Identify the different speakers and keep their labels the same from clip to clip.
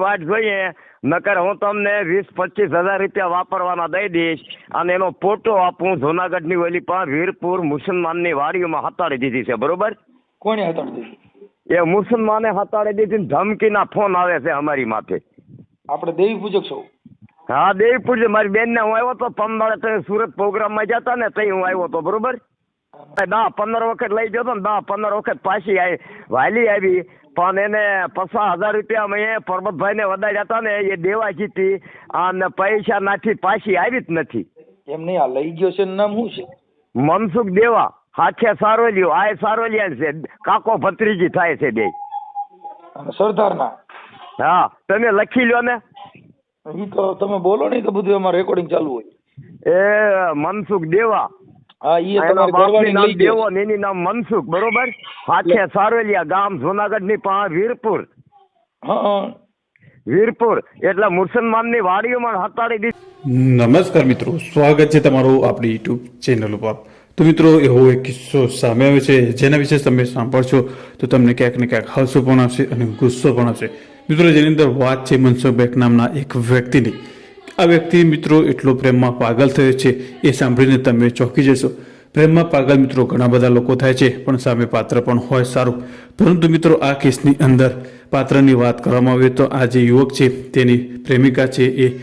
Speaker 1: વાટ જોઈએ નકર હું તમને વીસ પચીસ હજાર રૂપિયા વાપરવાના દઈ દઈશ અને એનો ફોટો આપું જુનાગઢની ઓલી પણ વીરપુર મુસલમાનની વાડીઓમાં હતાડી દીધી છે બરોબર?
Speaker 2: કોણે હતાડી દીધી?
Speaker 1: એ મુસલમાને હતાડી દીધી ને ધમકીના ફોન આવે છે અમારી માથે.
Speaker 2: આપણે દેવી પૂજક છો?
Speaker 1: હા દેવી પૂજક મારી બેનને હું આવ્યો તો પંદર તમે સુરત પ્રોગ્રામમાં જતા ને તઈ હું આવ્યો તો બરોબર? દા પંદર વખત લઈ ગયો તો ને દસ પંદર વખત પાછી આવી વાલી આવી પણ એને પચાસ હજાર રૂપિયા મેં પરબતભાઈને વધાર્યા હતા ને એ દેવા જીતી અને પૈસા નાખી પાછી આવી જ નથી.
Speaker 2: એમ નહીં આ લઈ ગયો છે નામ શું છે?
Speaker 1: મનસુખ દેવા હાથે સારોલિયો આ સારોલિયા છે કાકો ભત્રીજી થાય છે બે.
Speaker 2: સરદારના?
Speaker 1: હા તમે લખી લ્યો ને.
Speaker 2: એ તો તમે બોલો નહીં તો બધું એમાં રેકોર્ડિંગ ચાલુ હોય.
Speaker 1: એ મનસુખ દેવા
Speaker 2: હા તમારી
Speaker 1: નામ દેવો ને એની નામ મનસુખ બરોબર? પાછે સારોલિયા ગામ જુનાગઢની પા વીરપુર.
Speaker 2: હા
Speaker 1: વીરપુર. એટલે મુસલમાનની વાડીઓમાં હતાડી દીધી.
Speaker 3: નમસ્કાર મિત્રો સ્વાગત છે તમારું આપણી યુટ્યુબ ચેનલ ઉપર. તો મિત્રો એવો એક કિસ્સો સામે આવે છે જેના વિશે તમે સાંભળશો તો તમને ક્યાંક ને ક્યાંક હસો પણ આવશે અને ગુસ્સો પણ આવશે. મિત્રો જેની અંદર વાત છે મનસુખ બેક નામના એક વ્યક્તિની. આ વ્યક્તિ મિત્રો એટલો પ્રેમમાં પાગલ થયો છે. એ સાંભળીને તમે ચોંકી જશો. પ્રેમમાં પાગલ મિત્રો ઘણા બધા લોકો થાય છે, પણ સામે પાત્ર પણ હોય સારું. પરંતુ મિત્રો આ કેસની અંદર પાત્રની વાત કરવામાં આવે તો આ જે યુવક છે તેની પ્રેમિકા છે એ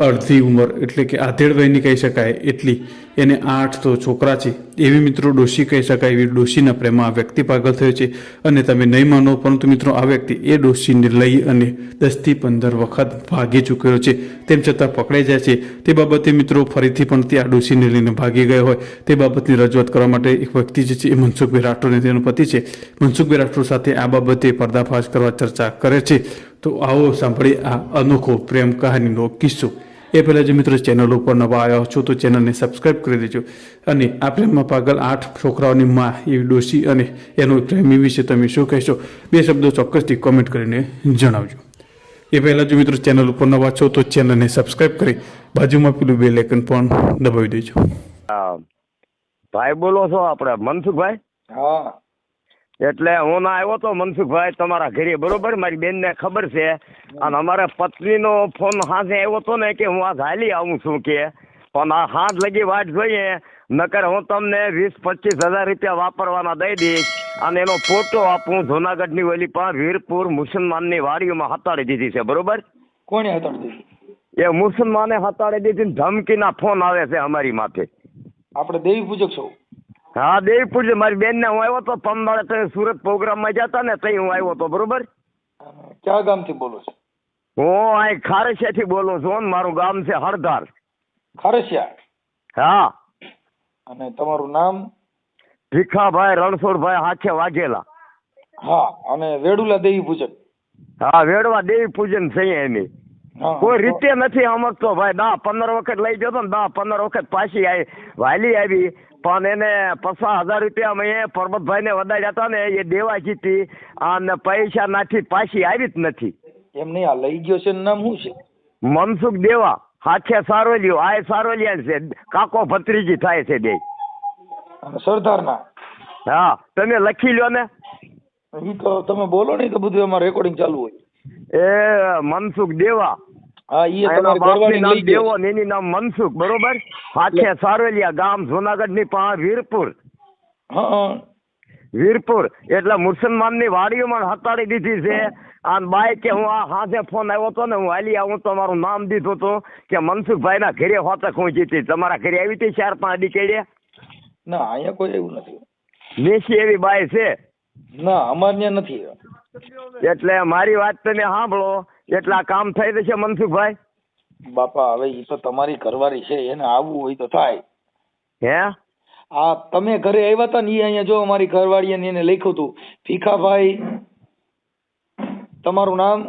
Speaker 3: અડધી ઉંમર, એટલે કે આધેડ વયની કહી શકાય એટલી. એને આઠ તો છોકરા છે. એવી મિત્રો ડોશી કહી શકાય, એવી ડોશીના પ્રેમમાં આ વ્યક્તિ પાગલ થયો છે. અને તમે નહીં માનો, પરંતુ મિત્રો, આ વ્યક્તિ એ ડોશીને લઈ અને દસથી પંદર વખત ભાગી ચૂક્યો છે. તેમ છતાં પકડાઈ જાય છે. તે બાબતે મિત્રો ફરીથી પણ તે આ ડોશીને લઈને ભાગી ગયો હોય. તે બાબતની રજૂઆત કરવા માટે એક વ્યક્તિ જે છે એ મનસુખભાઈ રાઠોડ તેનો પતિ છે. મનસુખભાઈ રાઠોડ સાથે આ બાબતે પર્દાફાશ કરવા ચર્ચા કરે છે. તો આવો સાંભળી આ અનોખો પ્રેમ કહાનીનો કિસ્સો. એ પહેલાં જો મિત્રો ચેનલ ઉપર નવા આવ્યા છો તો ચેનલને સબસ્ક્રાઇબ કરી દેજો. અને આ પ્રેમમાં પાગલ આઠ છોકરાઓની માં એવી ડોસી અને એનો પ્રેમી વિશે તમે શું કહેશો? બે શબ્દો ચોક્કસથી કોમેન્ટ કરીને જણાવજો. એ પહેલાં જો મિત્રો ચેનલ ઉપર નવા છો તો ચેનલને સબસ્ક્રાઇબ કરી બાજુમાં પેલું બે લેકન પણ દબાવી દેજો.
Speaker 1: હા. ભાઈ બોલો છો આપણે મનસુખભાઈ?
Speaker 2: હા.
Speaker 1: એટલે હું ના આવ્યો તો મનસુખભાઈ તમારા ઘરે બરોબર? મારી બેનને ખબર છે. અને અમારા પત્નીનો ફોન હાથે આવ્યો હતો ને કે હું આ હાલી આવું છું કે. પણ આ હાથ લગી વાટ જોઈએ નકર હું તમને વીસ પચીસ હજાર રૂપિયા વાપરવાના દઈ દઈશ. અને એનો ફોટો આપું જુનાગઢની ઓલી પણ વીરપુર મુસલમાનની વાડીઓમાં હતાડી દીધી છે બરોબર?
Speaker 2: કોને હતાડી દીધી?
Speaker 1: એ મુસલમાને હતાડી દીધી ને ધમકીના ફોન આવે છે અમારી માથે.
Speaker 2: આપણે દેવી પૂજક છો.
Speaker 1: હા દેવી છે મારી બેન ને હું આવ્યો તો પંદર તમે સુરત પ્રોગ્રામમાં જતા ને તઈ હું આવ્યો તો બરોબર?
Speaker 2: કયા ગામથી બોલો છો?
Speaker 1: હું અહીં ખારસિયાથી બોલું છું મારું ગામ છે હળધાર.
Speaker 2: ખારસિયા?
Speaker 1: હા.
Speaker 2: અને તમારું નામ?
Speaker 1: ભીખાભાઈ રણછોડભાઈ હાથે વાઘેલા.
Speaker 2: હા અને વેડુલા દેવી પૂજન.
Speaker 1: હા વેડવા દેવી પૂજન છે એની. કોઈ રીતે નથી સમજતો ભાઈ દા પંદર વખત લઈ ગયો તો ને દા પંદર વખત પાછી આવી વાલી આવી. પણ એને પચાસ હજાર રૂપિયા મેં પરબતભાઈને વધાર્યા હતા ને એ દેવા જીતી અને પૈસા નાખી પાછી આવી જ નથી.
Speaker 2: એમ નહીં આ લઈ ગયો છે નામ શું છે?
Speaker 1: મનસુખ દેવા. હાથે સારોલિયો. આ સારોલિયા છે. કાકો ભત્રીજી થાય છે બે.
Speaker 2: સરદારના?
Speaker 1: હા. તમે લખી લ્યો ને.
Speaker 2: એ તો તમે બોલો નહીં તો બધું એમાં રેકોર્ડિંગ ચાલુ હોય.
Speaker 1: એ મનસુખ દેવા. એની નામ મનસુખ બરોબર? હાથે સારોલિયા ગામ જુનાગઢની પાસે વીરપુર.
Speaker 2: હા હા.
Speaker 1: વીરપુર. એટલે મુસલમાનની વાડીઓમાં હતાડી દીધી છે. અને બાઈ કે હું આ હાથે ફોન આવ્યો હતો ને હું હાલી આવું તમારું નામ દીધું હતું કે મનસુખભાઈના ઘરે હોતક હું જીતી. તમારા ઘરે આવી હતી ચાર પાંચ દીકરીએ?
Speaker 2: ના અહીંયા કોઈ એવું નથી.
Speaker 1: એવી બાય છે?
Speaker 2: ના અમારે ત્યાં નથી.
Speaker 1: એટલે મારી વાત તમે સાંભળો એટલે આ કામ થઈ જશે મનસુખભાઈ.
Speaker 2: બાપા હવે એ તો તમારી ઘરવાળી છે એને આવવું હોય તો થાય.
Speaker 1: હે?
Speaker 2: આ તમે ઘરે આવ્યા હતા ને એ અહીંયા જો અમારી ઘરવાળીએ ને એને લખ્યું હતું ભીખાભાઈ તમારું નામ?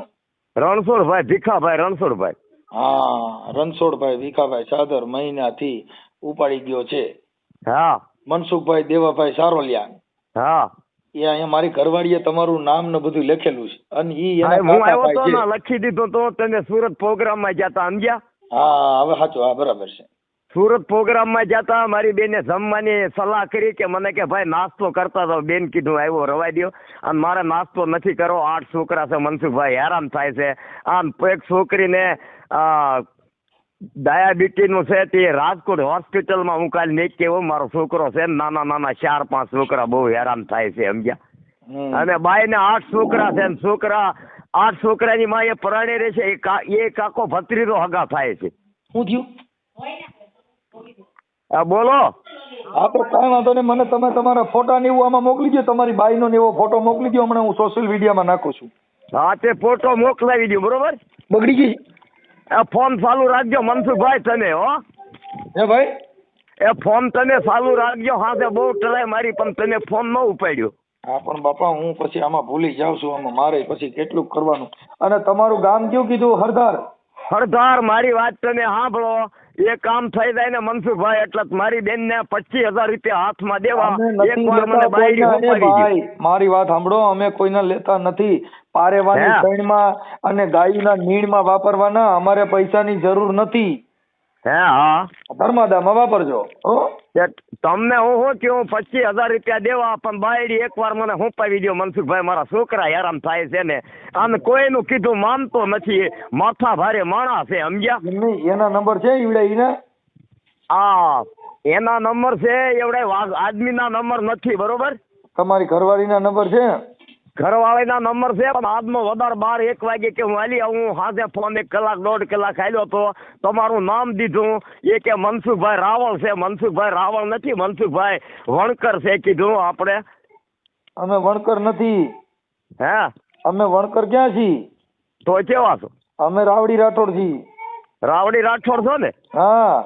Speaker 1: રણછોડભાઈ ભીખાભાઈ રણછોડભાઈ.
Speaker 2: હા રણછોડભાઈ ભીખાભાઈ સાદર મહિનાથી ઉપાડી ગયો છે.
Speaker 1: હા.
Speaker 2: મનસુખભાઈ દેવાભાઈ સારોલિયા.
Speaker 1: હા.
Speaker 2: એ અહીંયા મારી ઘરવાળીએ તમારું નામ ને બધું લખેલું છે. અને ઈ એના
Speaker 1: હું
Speaker 2: કાકા
Speaker 1: આવ્યો તો ને
Speaker 2: છે
Speaker 1: લખી દીધું તો તમે સુરત પ્રોગ્રામમાં ગયા તા સમજ્યા?
Speaker 2: હા હવે સાચું હા બરાબર છે.
Speaker 1: સુરત પ્રોગ્રામમાં જતા મારી બેને જમવાની સલાહ કરી કે મને કે ભાઈ નાસ્તો કરતા તો બેન કીધું આવ્યો રવાઈ દ્યો. અને મારે નાસ્તો નથી કરવો આઠ છોકરા છે મનસુખભાઈ હેરાન થાય છે. આમ એક છોકરીને ડાયાબિટીસનું છે તે રાજકોટ હોસ્પિટલમાં હું કાલ નહીં કેવો મારો છોકરો છે નાના નાના ચાર પાંચ છોકરા બહુ હેરાન થાય છે સમજ્યા. અને બાઈને આઠ છોકરા છે ને છોકરા આઠ છોકરાની માં એ પરાણે રહે છે એ કાકો ભત્રીજો હગા થાય છે.
Speaker 2: શું થયું?
Speaker 1: બોલો.
Speaker 2: હા તો કાંઈ વાંધો નહીં. મને તમે તમારા ફોટા ને એવું આમાં મોકલી દો તમારી બાઈનો ને એવો ફોટો મોકલી દો હમણાં હું સોશિયલ મીડિયામાં નાખું છું.
Speaker 1: હા તે ફોટો મોકલાવી દો બરોબર?
Speaker 2: બગડી ગઈ.
Speaker 1: ફોન ચાલુ રાખજો મનસુખભાઈ તમે હો.
Speaker 2: હે ભાઈ?
Speaker 1: એ ફોન તમે ચાલુ રાખજો હા તે બહુ ટલાય મારી પણ તમે ફોન ન ઉપાડ્યો.
Speaker 2: હા પણ બાપા હું પછી આમાં ભૂલી જાઉં છું આમાં મારે પછી કેટલું કરવાનું. અને તમારું ગામ કયું કીધું? હરદાર
Speaker 1: હરદાર મારી વાત તમે સાંભળો. એ કામ થઈ જાય ને મનસુખભાઈ એટલે મારી બેન ને પચીસ હજાર રૂપિયા હાથમાં દેવા. એક વાર મને
Speaker 2: ભાઈ. મારી વાત સાંભળો અમે કોઈને લેતા નથી. પારેવાની? શેણમાં અને ગાયના નીણમાં વાપરવાના અમારે પૈસાની જરૂર નથી.
Speaker 1: હે હા.
Speaker 2: ધર્માદામાં વાપરજો હો.
Speaker 1: તમને હું શું કહું? પચીસ હજાર રૂપિયા દેવા પણ બાયડી એકવાર મને હું પાવી દો મનસુખભાઈ મારા છોકરા હેરાન થાય છે ને. અને કોઈનું કીધું માનતો નથી. માથા ભારે માણસ છે સમજ્યા?
Speaker 2: એના નંબર છે ઈવડે ઈને?
Speaker 1: આ એના નંબર છે એવડે આદમીના નંબર નથી બરોબર?
Speaker 2: તમારી ઘરવાળીના નંબર છે?
Speaker 1: ઘરવાળીના નંબર છે પણ આજનો વધારે બાર એક વાગે કે હું હાલી આવું હાથે ફોન એક કલાક દોઢ કલાક હાલ્યો તો તમારું નામ દીધું. એ કે મનસુખભાઈ રાવળ છે મનસુખભાઈ રાવળ નથી મનસુખભાઈ વણકર છે કીધું આપણે.
Speaker 2: અમે વણકર નથી.
Speaker 1: હે?
Speaker 2: અમે વણકર ક્યાં છીએ?
Speaker 1: તો કેવા છો?
Speaker 2: અમે રાવડી રાઠોડ છીએ.
Speaker 1: રાવડી રાઠોડ છો ને?
Speaker 2: હા.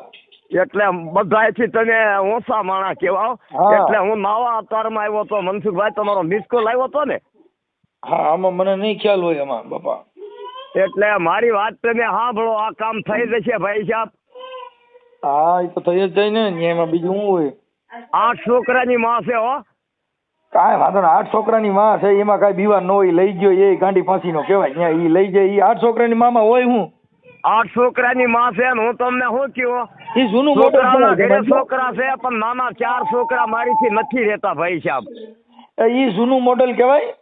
Speaker 1: એટલે બધાયથી તમે ઓછા માણા
Speaker 2: કેવા
Speaker 1: એટલે હું નવા અવતારમાં આવ્યો તો મનસુખભાઈ તમારો મિસ કોલ આવ્યો તો ને?
Speaker 2: હા આમાં મને નહીં ખ્યાલ હોય એમાં બાપા.
Speaker 1: એટલે મારી વાત તમે સાંભળો આ કામ થઈ જશે ભાઈ સાહેબ.
Speaker 2: હા એ તો થઈ જ જાય ને એમાં બીજું શું હોય?
Speaker 1: આઠ છોકરાની માં છે હો.
Speaker 2: કાંઈ વાંધો ને આઠ છોકરાની માં છે એમાં કાંઈ બીવા ન હોય લઈ ગયો એ ગાંડી ફાંસીનો કહેવાય. ઈ લઈ જાય એ આઠ છોકરાની મામાં હોય હું.
Speaker 1: આઠ છોકરાની માં છે ને હું તમને શું કયો
Speaker 2: ઈ જૂનું
Speaker 1: છોકરાના ઘરે છોકરા છે પણ નાના ચાર છોકરા મારીથી નથી રહેતા ભાઈ સાહેબ.
Speaker 2: એ ઈ જૂનું મોડલ કહેવાય?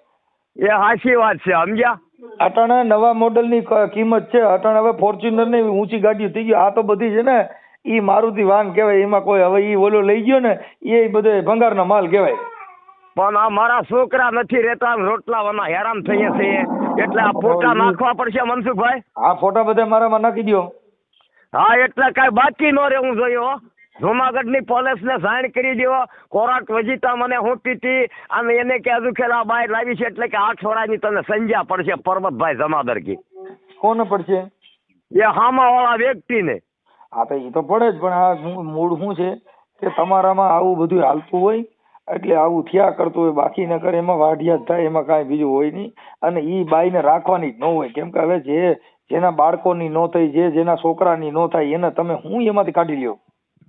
Speaker 1: એ સાચી વાત છે સમજ્યા?
Speaker 2: અટાણા નવા મોડલની કિંમત છે અટાણા હવે ફોર્ચ્યુનરની ઊંચી ગાડીઓ થઈ ગઈ. આ તો બધી છે ને એ મારુતિ વાહન કહેવાય એમાં કોઈ હવે એ ઓલો લઈ ગયો ને એ બધો ભંગારનો માલ કહેવાય.
Speaker 1: પણ આ મારા છોકરા નથી રહેતા રોટલાવાના હેરાન થઈએ છીએ એટલે આ ફોટા નાખવા પડશે મનસુખભાઈ?
Speaker 2: આ ફોટા બધા મારામાં નાખી દો
Speaker 1: હા એટલે કાંઈ બાકી ન રહેવું જોઈએ હો. જુનાગઢની પોલીસને જાણ કરી દો કોરાટ વજીતા મને હું પીતી અને એને કે હજુ ખેલા બહાર લાવી છે એટલે કે આઠ છોડાની તને સંજ્યા પડશે પરમતભાઈ જમાદર કી
Speaker 2: કોને પડશે?
Speaker 1: એ હામાવાળા વ્યક્તિને.
Speaker 2: હા તો એ તો પડે જ પણ આ મૂળ શું છે? કે તમારામાં આવું બધું હાલતું હોય એટલે આવું થયા કરતું હોય બાકી ન કરે એમાં વાઢિયાત થાય એમાં કાંઈ બીજું હોય નહીં. અને ઈ બાઈને રાખવાની જ ન હોય. કેમ કે હવે જે જેના બાળકોની નો થઈ જે જેના છોકરાની નો થાય એને તમે હું એમાંથી કાઢી લ્યો?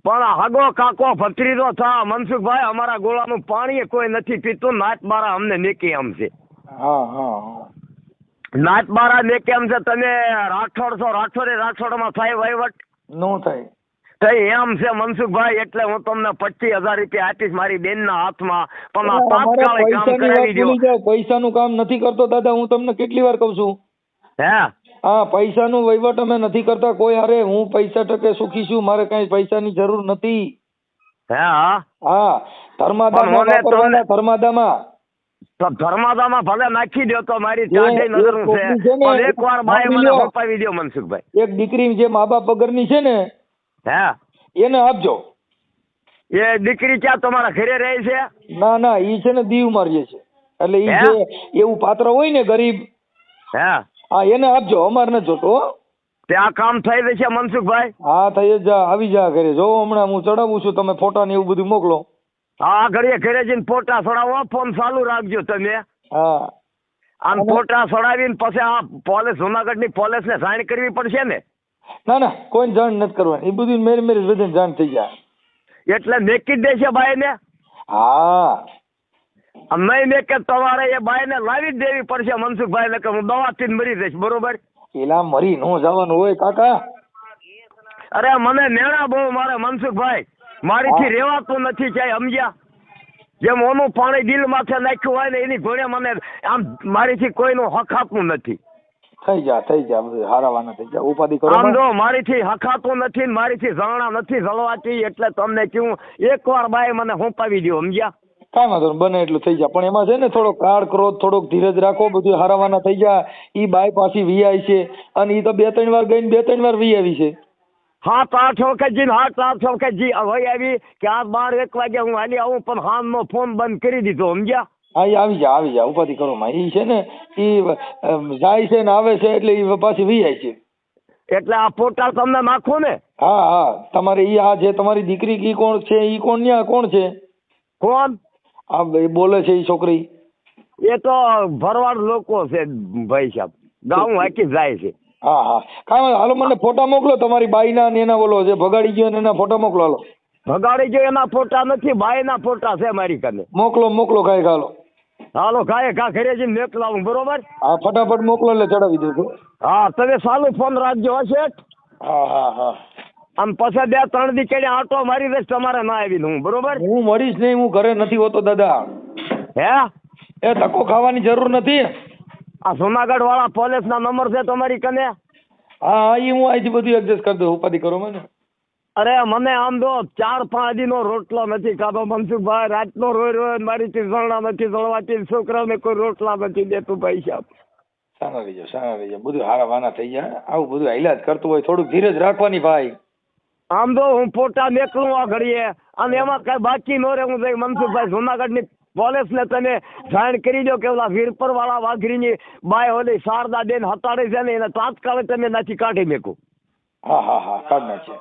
Speaker 1: પણ હગો કાકો ભત્રીજો થા મનસુખભાઈ અમારા ગોળાનું પાણી કોઈ નથી પીતું. નાત બારા અમને નેકી એમ છે. નાત બારા નેકી આમ છે તમે રાઠોડ છો રાઠોડે રાઠોડમાં થાય વહીવટ?
Speaker 2: નો થાય.
Speaker 1: તો એમ છે મનસુખભાઈ એટલે હું તમને પચીસ હજાર રૂપિયા આપીશ મારી બેન ના હાથમાં. પણ આ તાત્કાલિક કામ કરાવી દો
Speaker 2: પૈસાનું કામ નથી કરતો દાદા હું તમને કેટલી વાર કહું છું?
Speaker 1: હે?
Speaker 2: હા પૈસાનું વહીવટ અમે નથી કરતા. કોઈ હારે હું પૈસા ટકે સુખી છું મારે કઈ પૈસાની જરૂર નથી.
Speaker 1: હે હા?
Speaker 2: હા ધર્માદામાં વાપરવાના ધર્માદામાં.
Speaker 1: ધર્માદામાં ભલે નાખી દો તો મારી
Speaker 2: એક
Speaker 1: નજર છે. પણ એકવાર બાય
Speaker 2: મને લ્યો.
Speaker 1: દો મનસુખભાઈ.
Speaker 2: એક દીકરી જે મા બાપ વગરની છે ને
Speaker 1: હે?
Speaker 2: એને આપજો.
Speaker 1: એ દીકરી ક્યાં તમારા ઘરે રહે છે?
Speaker 2: ના ના ઈ છે ને દીવ મારીએ છે. એટલે ઈ જે એવું પાત્ર હોય ને ગરીબ
Speaker 1: હે?
Speaker 2: હા એને આપજો અમારે નથી જોતો
Speaker 1: ત્યાં કામ થઈ જશે મનસુખભાઈ?
Speaker 2: હા થઈ જ આવી જા ઘરે. જો હમણાં હું ચડાવું છું તમે ફોટા ને એવું બધું મોકલો.
Speaker 1: હા ઘડીએ ઘરે જઈને ફોટા ચડાવો ફોન ચાલુ રાખજો તમે.
Speaker 2: હા.
Speaker 1: આમ ફોટા ચડાવીને પછી આ પોલીસ પોલેસ ને જાણ કરવી પડશે ને?
Speaker 2: ના ના કોઈ જાણ નથી કરવાની. એ બધું મેરી મેરી બધી જાણ થઈ જાય.
Speaker 1: એટલે મેકી દેશે બાઈને
Speaker 2: હા.
Speaker 1: આમ મેં કે તમારે એ બાઈને લાવી જ દેવી પડશે મનસુખભાઈ કે હું દવાથી મરી જઈશ બરોબર?
Speaker 2: પેલા મરી ન જવાનું હોય કાકા.
Speaker 1: અરે મને મેણા બહુ મારે મનસુખભાઈ. મારીથી રેવાતું નથી ક્યાંય સમજ્યા? જેમ ઓનું પાણી દિલ માથે નાખ્યું હોય ને એની ઘોડે મને આમ મારીથી કોઈનું હખાતું નથી.
Speaker 2: થઈ જા થઈ જા હારાવાના થઈ જા. ઉપાધિ કરો
Speaker 1: આમ. જો મારીથી હખાતું નથી મારીથી ઝાણા નથી ઝળવાતી એટલે તમને કહ્યું એકવાર બાય મને હોંપાવી દો સમજ્યા?
Speaker 2: કાંઈ વાંધો નહીં બને એટલું થઈ જાય. પણ એમાં છે ને થોડો કાળ ક્રોધ થોડોક ધીરજ રાખો બધું હારાવાના થઈ જાય. ઈ બાય પાછી વીઆઈ છે. અને ઈ તો બે ત્રણ વાર ગઈ બે ત્રણ વાર વી આવી છે.
Speaker 1: હા આઠ વખત જી હાથ આઠ વખત જી હવે આવી કે આ બાર એક વાગે હું હાલી આવું પણ હામનો ફોન બંધ કરી દીધો સમજ્યા?
Speaker 2: હા એ આવી જા આવી જા ઉપાધિ કરો માં. ઈ છે ને એ જાય છે ને આવે છે એટલે એ પાછી વી વીઆઈ છે.
Speaker 1: એટલે આ ફોટા તમને નાખો ને?
Speaker 2: હા હા. તમારે ઈ આ જે તમારી દીકરી કી કોણ છે ઈ કોણ ન્યા કોણ છે?
Speaker 1: કોણ?
Speaker 2: આ બોલે છે એ છોકરી?
Speaker 1: એ તો ભરવાડ લોકો છે ભાઈ સાહેબ. ગાઉં હાકી જાય છે.
Speaker 2: હા હા. કાંઈ હાલો મને ફોટા મોકલો. તમારી બાઈના ને એના બોલો જે ભગાડી ગયો એના ફોટા મોકલો. હાલો.
Speaker 1: ભગાડી ગયો એના ફોટા નથી બાઈના ફોટા છે મારી કને
Speaker 2: મોકલો મોકલો કાંઈ હાલો.
Speaker 1: હાલો કાંઈ કા ઘરે જઈને મોકલાવું બરોબર?
Speaker 2: હા ફટાફટ મોકલો એટલે ચડાવી દેજો
Speaker 1: હા. તમે સાલું ફોન રાખજો હશે
Speaker 2: હા હા હા.
Speaker 1: આમ પછી બે ત્રણ દી કેડે આટો મારી દઈશ તમારે ના આવી હું બરોબર?
Speaker 2: હું મળીશ નહીં હું ઘરે નથી હોતો દાદા.
Speaker 1: હે?
Speaker 2: એ ધક્કો ખાવાની જરૂર નથી.
Speaker 1: આ સોનાગઢ વાળા પોલીસ ના નંબર છે તમારી કને?
Speaker 2: હા એ હું અહીંથી બધું એડજસ્ટ કરી દઉં ઉપાધિ કરો મને.
Speaker 1: અરે મને આમ જો ચાર પાંચ દી નો રોટલો નથી ખાધો મનસુખભાઈ રાતનો રોય રોય મારી ઝરણા નથી જળવાતી છોકરાઓને કોઈ રોટલા નથી દેતું ભાઈ સાહેબ
Speaker 2: સારા રહીજો સારા રહીજો બધું હારા વાના થઈ જાય આવું બધું હિલાજ કરતું હોય થોડુંક ધીરજ રાખવાની ભાઈ.
Speaker 1: આમ તો હું ફોટા નીકળું આ ઘડીએ. અને એમાં કઈ બાકી નો રે હું મનસુખભાઈ પોલીસ ને તમે જાણ કરી દો કે ઓલા વીરપર વાળા વાઘરીની બાય ઓલી શારદા બેન હતાડે છે ને એને તાત્કાલિક તમે નાખી કાઢી મેકું.
Speaker 2: હા હા હા, કાઢ નાખીએ